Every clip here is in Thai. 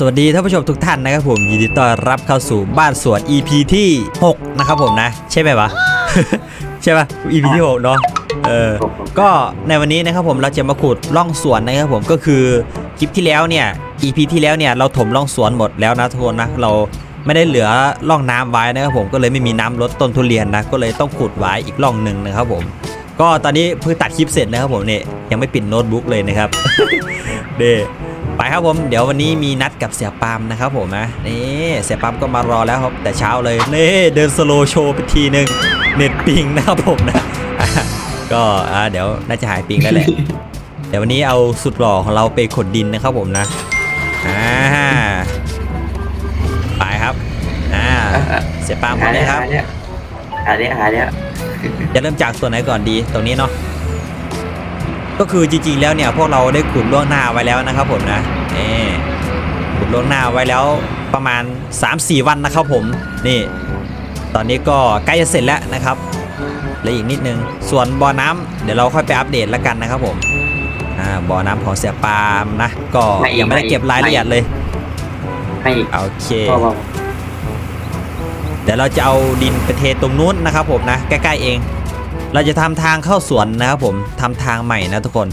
สวัสดีท่านผู้ชมทุกท่านนะครับผมยินดีต้อนรับเข้าสู่บ้านสวน EP ที่ 6 นะครับผมนะ ใช่ไหมวะ ใช่ป่ะ EP ที่ 6 เนาะเออก็ในวันนี้นะครับผมเราจะมาขุดร่องสวนนะครับผมก็คือคลิปที่แล้วเนี่ย EP ที่แล้วเนี่ยเราถมร่องสวนหมดแล้วนะทุกคนนะเราไม่ได้เหลือร่องน้ำไว้นะครับผมก็เลยไม่มีน้ำลดต้นทุเรียนนะก็เลยต้องขุดไว้อีกร่องหนึ่งนะครับผมก็ตอนนี้เพิ่งตัดคลิปเสร็จนะครับผมเนี่ยยังไม่ปิดโน้ตบุ๊กเลยนะครับเด้ ไปครับผมเดี๋ยววันนี้มีนัดกับเสียปามนะครับผมนะนี่เสียปามก็มารอแล้วครับแต่เช้าเลยนี่เดินสโลว์โชว์ไปทีนึงเน็ตปิงนะครับผมนะก็อ่าเดี๋ยวน่าจะหายปิงแล้วแหละเดี๋ยววันนี้เอาสุดหล่อของเราไปขนดินนะครับผมนะอ่าไปครับอ่าเสียปามคนนี้ครับหาเนี่ยหาเนี่ยหาเนี่ยจะเริ่มจากส่วนไหนก่อนดีตรงนี้เนาะ ก็คือจริงๆแล้วเนี่ยพวกเราได้ขุดล่วงหน้าไว้แล้วนะครับผมนะนี่ขุดล่วงหน้าไว้แล้วประมาณ 3-4 วันนะครับผมนี่ตอนนี้ก็ใกล้จะเสร็จแล้วนะครับเหลืออีกนิดนึงส่วนบ่อน้ำเดี๋ยวเราค่อยไปอัปเดตแล้วกันนะครับผมอ่าบ่อน้ำของเสียปาล์มนะก็ยังไม่ได้เก็บรายละเอียดเลยให้อีกโอเคพ่อบอกเดี๋ยวเราจะเอาดินไปเทตรงนู้นนะครับผมนะใกล้ๆเอง เราจะทำทางเข้าสวนนะครับผมทำทางใหม่นะทุกคน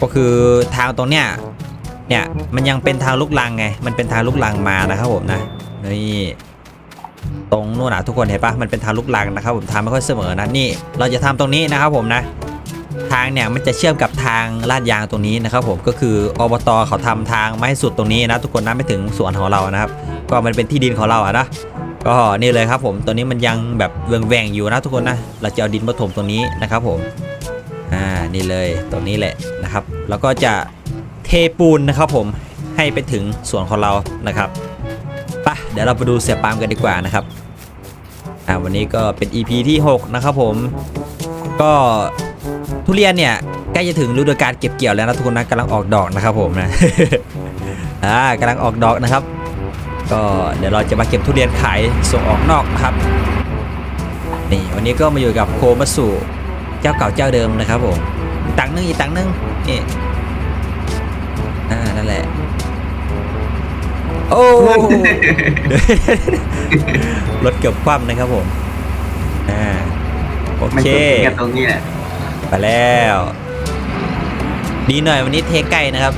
ก็คือทางตรงเนี้ยเนี่ยมันยังเป็นทางลูกลังไงมันเป็นทางลูกลังมานะครับผมนะนี่ตรงนู่นนะทุกคนเห็นปะมันเป็นทางลูกลังนะครับผมทางไม่ค่อยเสมอนะนี่ เราจะทำตรงนี้นะครับผมนะ ทางเนี่ยมันจะเชื่อมกับทางลาดยางตรงนี้นะครับผมก็คืออบตเขาทำทางไมาให้สุดตรงนี้นะทุกคนนะไม่ถึงสวนของเรานะครับ ก็มันเป็นที่ดินของเราอะนะ ก็นี่เลยครับผมตัวนี้มันยังแบบเวงแวงๆอยู่นะทุกคนนะเราจะเอาดินมาถมตรงนี้นะครับผมอ่านี่เลยตรงนี้แหละนะครับ แล้วก็จะเทปูนนะครับผมให้ไปถึงสวนของเรานะครับปะเดี๋ยวเราไปดูเสียปามกันดีกว่านะครับอ่าวันนี้ก็เป็น EP ที่ 6 นะครับผม ก็ทุเรียนเนี่ยใกล้จะถึงฤดูกาลเก็บเกี่ยวแล้วนะทุกคนนะกำลังออกดอกนะครับผมนะอ่ากำลังออกดอกนะครับ ก็เดี๋ยวเราจะมาเก็บทุเรียนขายส่งออกนอกนะครับนี่วันนี้ก็มาอยู่กับโคมาสู่เจ้าเก่าเจ้าเดิมนะครับผมอีกตังค์นึงอีกตังค์นึงนี่อ่านั่นแหละโอ้รถเกือบคว่ำนะครับผมอ่าโอไม่เคจบกันตรงนี้แหละไปแล้ว ดีหน่อยวันนี้เทใกล้นะครับ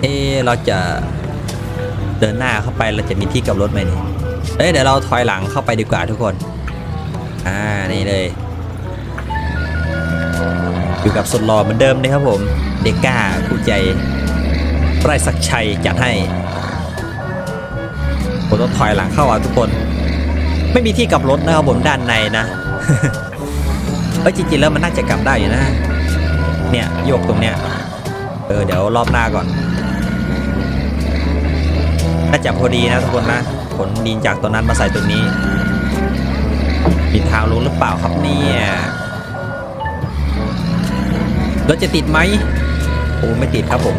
เอเราจะเดินหน้าเข้าไปเราจะมีที่กลับรถไหมนี่เอ้ยเดี๋ยวเราถอยหลังเข้าไปดีกว่าทุกคน อ่านี่เลย อยู่กับสุดหล่อเหมือนเดิมนะครับผม เด็กก้าคู่ใจไร่ศักชัยจัดให้ผมต้องถอยหลังเข้าอะทุกคน ไม่มีที่กลับรถนะครับผมด้านในนะเอ้ยจริงๆแล้วมันน่าจะกลับได้อยู่นะ เนี่ยโยกตรงเนี้ย เออเดี๋ยวรอบหน้าก่อน น่าจะพอดีนะทุกคนนะขนดินจากตรงนั้นมาใส่ตรงนี้มีทางลงหรือเปล่าครับเนี่ยรถจะติดไหมโอ้ไม่ติดครับผม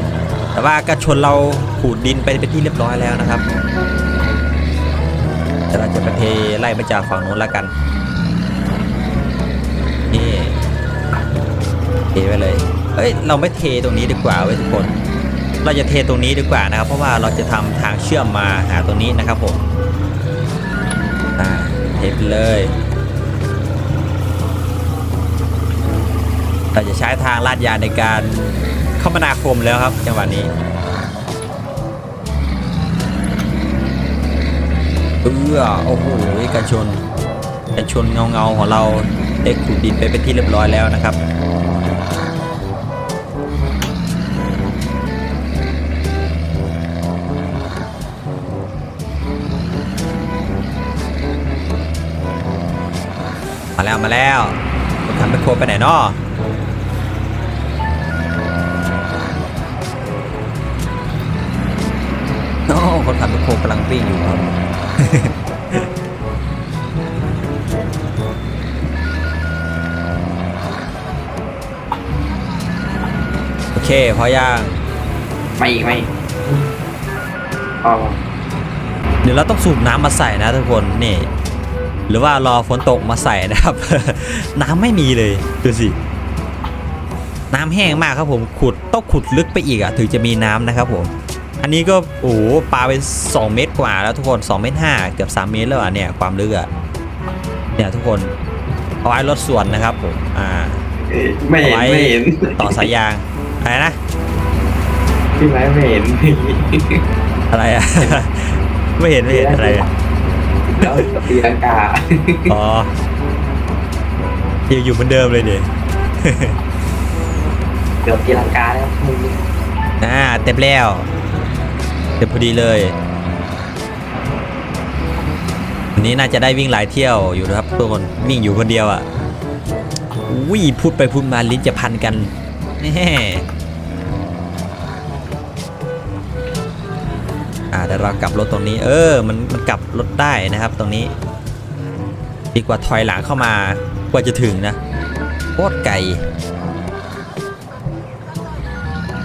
แต่ว่ากระชนเราขูดดินไปเป็นที่เรียบร้อยแล้วนะครับแต่เราจะไปเทไล่มาจากฝั่งโน้นแล้วกันนี่เทไปเลยเอ้ยเราไม่เทตรงนี้ดีกว่าเว้ยทุกคน เราจะเทตรงนี้ดีกว่านะครับ เพราะว่าเราจะทำทางเชื่อมมาหาตรงนี้นะครับผมเทไปเลยเราจะใช้ทางลาดยางในการคมนาคมแล้วครับจังหวะนี้เออโอ้โหกันชนกันชนเงาเงาของเราได้ขุดดินไปเป็นที่เรียบร้อยแล้วนะครับ มาแล้วมาแล้วคนทำไปโครไปไหนเนาะโอ้คนขับไปโครกำลังวิ่งอยู่ครับโอเคพอย่างไม่อีกไม่อีกพ่อบอกเดี๋ยวเราต้องสูบน้ำมาใส่นะทุกคนนี่ หรือว่ารอฝนตกมาใส่นะครับ น้ำไม่มีเลยดูสิน้ำแห้งมากครับผมขุดต้องขุดลึกไปอีกอะถึงจะมีน้ำนะครับผมอันนี้ก็โอ้โหปลาไป 2 เมตรกว่าแล้วทุกคน2เมตร5เกือบ3 เมตรแล้วอะเนี่ยความลึกอะเนี่ยทุกคนเอาไว้รถส่วนนะครับผมอ่าเอ้ยไม่เห็นเอาไว้ไม่เห็นต่อสายยางอะไรนะพี่ไม้ไม่เห็นอะไรอะไม่เห็นไม่เห็นอะไรอะ แล้วตีลังกาอ๋อยังอยู่เหมือนเดิมเลยดิเกือบตีลังกาแล้วมึงอ่าเต็มแล้วเต็มพอดีเลยวันนี้น่าจะได้วิ่งหลายเที่ยวอยู่นะครับทุกคนวิ่งอยู่คนเดียวอะอุ้ยพูดไปพูดมาลิ้นจะพันกันแน่ อ่าเดี๋ยวเรากลับรถตรงนี้ เออ มันมันกลับรถได้นะครับตรงนี้ ดีกว่าถอยหลังเข้ามากว่าจะถึงนะโคตรไกล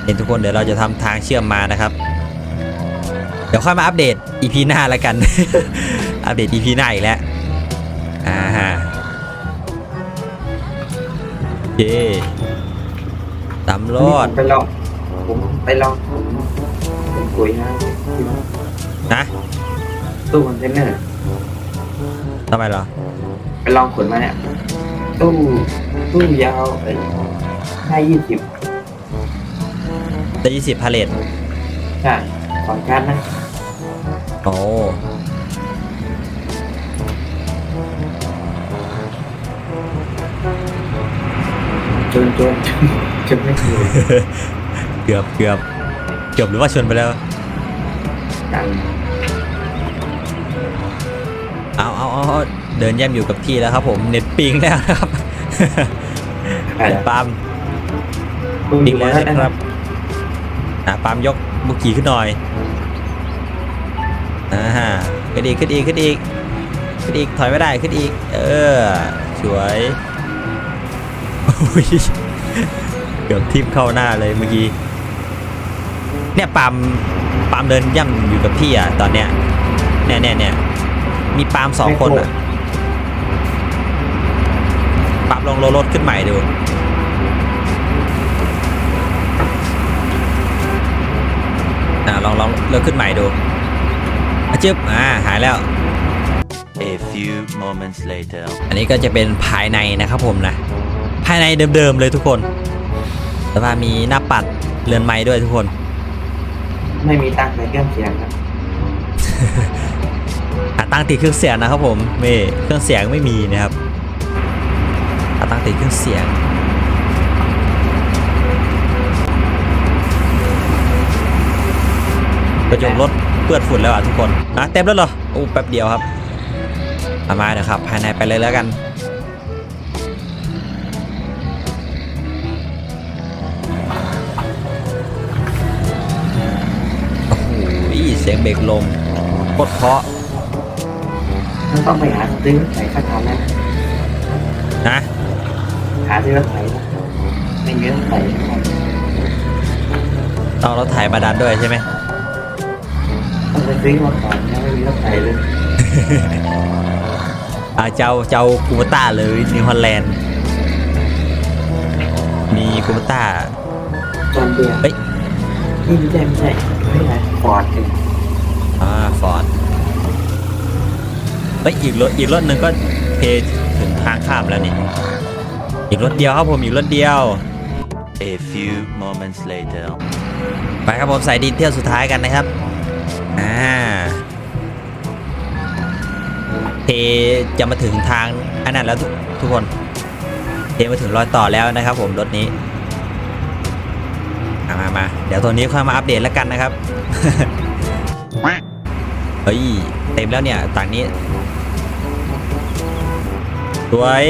เห็นทุกคนเดี๋ยวเราจะทำทางเชื่อมมานะครับ เดี๋ยวค่อยมาอัปเดต EP หน้าแล้วกัน อัปเดต EP หน้าอีกแล้วอ่าฮะโอเคตำรอดไปลองผมไปลองผมคุยนะ นะตู้คอนเทนเนอร์ทำไมเหรอไปลองขนมาเนี่ยตู้ตู้ยาวไอ้ห้ายี่สิบจะยี่สิบพาเลทใช่สองชั้นนะโอ้จนจนจนไม่เคยเกือบเกือบเกือบหรือว่าชนไปแล้ว กัน เอาเอาเอาเอาเดินย่ำอยู่กับที่แล้วครับผมเน็ตปิงแล้วนะครับใช่เน็ตปาล์มตู้อปิงยู่แล้วแล้วนะนะคครัรับบอะปาล์มยกบุกขี่ขึ้นหน่อยอ่าฮะขึ้นอีกขึ้นอีกขึ้นอีกขึ้นอีกถอยไม่ได้ขึ้นอีก เออสวยโอ้ยเกือบทิ่มเข้าหน้าเลยเมื่อกี้เนี่ยปาล์มปาล์มเดินย่ำอยู่กับที่อะตอนเนี้ยเนี่ยเนี่ยเนี่ยมีปาล์มสองคนอะปาล์มลองโลรถขึ้นใหม่ดูอ่าลองลองเลิกขึ้นใหม่ดูอะจึ๊บอ่าหายแล้ว A few moments later. อันนี้ก็จะเป็นภายในนะครับผมนะ ภายในเดิมๆเลยทุกคน แต่ว่ามีหน้าปัดเรือนไม้ด้วยทุกคน ไม่มีตังในเครื่องเสียงครับหาตั้งติดเครื่องเสียงนะครับผมไม่เครื่องเสียงไม่มีนะครับหาตั้งติดเครื่องเสียงกระจกรถเปื้อนฝุ่นแล้วอะทุกคนอะเต็มแล้วเหรอโอ้แป๊บเดียวครับเอามาเดี๋ยวครับ ภายในไปเลยแล้วกัน เสียงเบรกลมโคตรเพราะมันต้องไปหาซื้อรถไถสักคันนะนะหาซื้อรถไถนะไม่มีรถไถนะครับต้องรถไถมาดันด้วยใช่ไหมต้องไปซื้อมาก่อนยังไม่มีรถไถเลยอ่าเจ้าเจ้ากูมาต้าเลยนิวฮอลแลนด์มีกูมาต้าจอนเดียร์เฮ้ยนี่ไม่ใช่ไม่ใช่ไม่ใช่ฟอร์ดเอง อ่าฟอร์ดเฮ้ยอีกรถอีกรถหนึ่งก็เพถึงทางข้ามแล้วนี่อีกรถเดียวครับผมอีกรถเดียว A few moments later. ไปครับผมใส่ดินเที่ยวสุดท้ายกันนะครับอ่าเทจะมาถึงทางอันนั้นแล้วทุกทุกคนเทมาถึงรอยต่อแล้วนะครับผมรถนี้มามามาเดี๋ยวตัวนี้ค่อยมาอัปเดตแล้วกันนะครับ เฮ้ย เต็มแล้วเนี่ยต่างนี้ สวย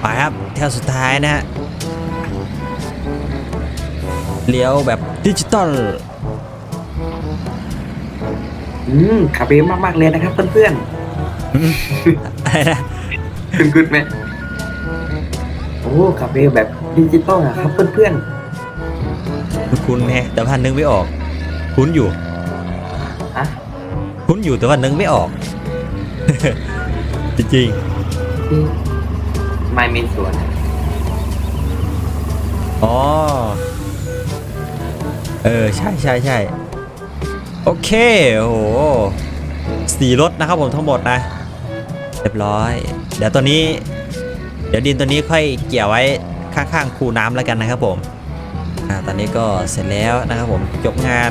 ไปครับแถวสุดท้ายนะฮะ เลี้ยวแบบดิจิตอล อืมขับเองมากๆเลยนะครับเพื่อนอะไรนะๆคุณกุดไหมโอ้ขับเองแบบดิจิตอลนะครับเพื่อน คุ้นๆแฮะแต่ว่านึกไม่ออก คุ้นอยู่ๆอะคุ้นอยู่แต่ว่านึกไม่ออก จริงที่ไม่มีสวนอ๋อ เออ ใช่ใช่ใช่โอเคโอ้โหสี่รถนะครับผมทั้งหมดนะ เรียบร้อย เดี๋ยวตัวนี้ เดี๋ยวดินตัวนี้ค่อยเกี่ยวไว้ข้างๆคูน้ำแล้วกันนะครับผมอ่า ตอนนี้ก็เสร็จแล้วนะครับผมจบงาน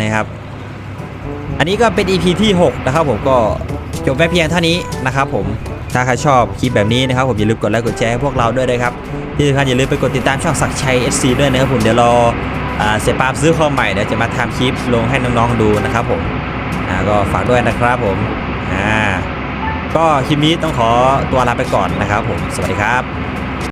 นะครับ อันนี้ก็เป็น EP ที่ 6 นะครับผมก็จบไว้เพียงเท่านี้นะครับผมถ้าใครชอบคลิปแบบนี้นะครับผมอย่าลืมกดไลค์กดแชร์ให้พวกเราด้วยนะครับที่สำคัญอย่าลืมไปกดติดตามช่องศักชัย SC ด้วยนะครับผมเดี๋ยวรอเสียปาล์มซื้อคอมใหม่เดี๋ยวจะมาทำคลิปลงให้น้องๆดูนะครับผมอ่าก็ฝากด้วยนะครับผมอ่าก็คลิปนี้ต้องขอตัวลาไปก่อนนะครับผมสวัสดีครับ